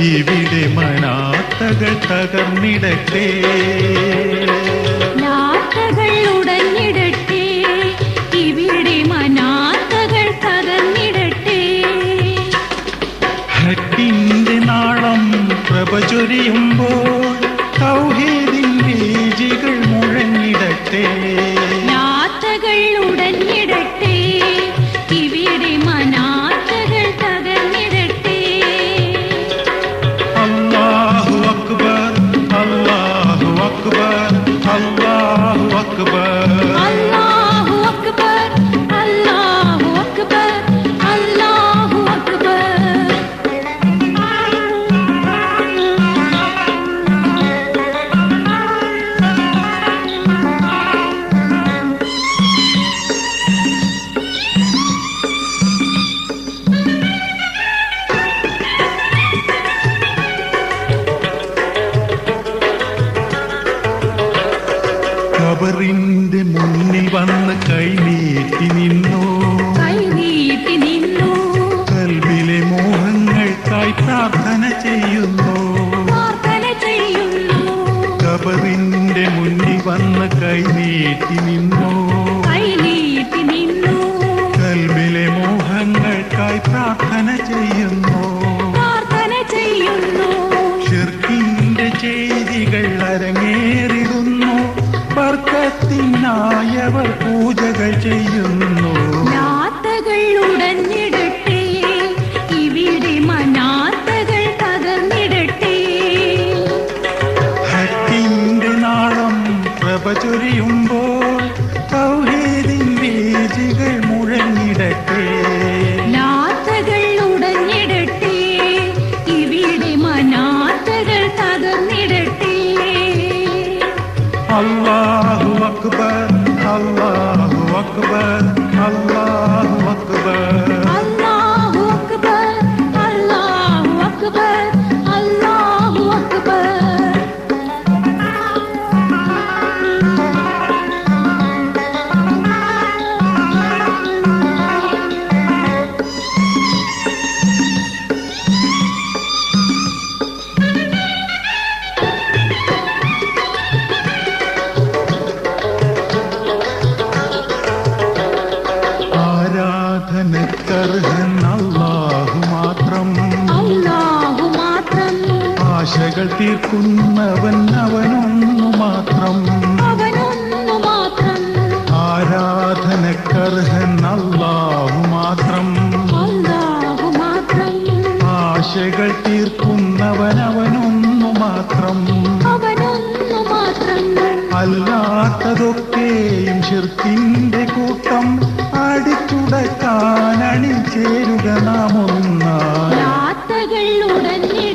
ഇവിടെ മനാത്തകൾ തകർന്നിടട്ടെ. നാത്തകൾ ഉടഞ്ഞിടട്ടെ. കൈനീട്ടി നിന്നു. കൈനീട്ടി നിന്നു. കൽബിലെ മോഹങ്ങൾക്കായി പ്രാർത്ഥന ചെയ്യുന്നു. പ്രാർത്ഥന ചെയ്യുന്നു. കബറിന്റെ മുന്നിൽ വന്ന് കൈനീട്ടി നിന്നു. പൂജകൾ ചെയ്യുന്നു. യാത്രകൾ ഉടഞ്ഞിടട്ടെ ഇവിടെ മനാത്തകൾ തകർന്നിടട്ടെ. നാളം പ്രഭ ചൊരിയുമ്പോൾ അല്ലാഹു അക്ബർ അല്ലാഹു അക്ബർ അല്ലാഹു അക്ബർ അല്ലാഹു അക്ബർ അല്ലാഹു ആശകൾ തീർക്കുന്നവൻ അവനൊന്നു മാത്രം. അവനൊന്നു മാത്രം. ആരാധനക്കർഹൻ അല്ലാഹു മാത്രം. അല്ലാഹു മാത്രം. ആശകൾ തീർക്കുന്നവൻ അവനൊന്നു മാത്രം. അവനൊന്നു മാത്രം. അല്ലാത്തതൊക്കെയും ഷിർക്കിന്റെ കൂട്ടം അടിച്ചുടക്കാൻ അണിചേരുക നാം ലാത്തകൾ ഉടഞ്ഞിടട്ടെ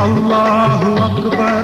അല്ലാഹു അക്ബർ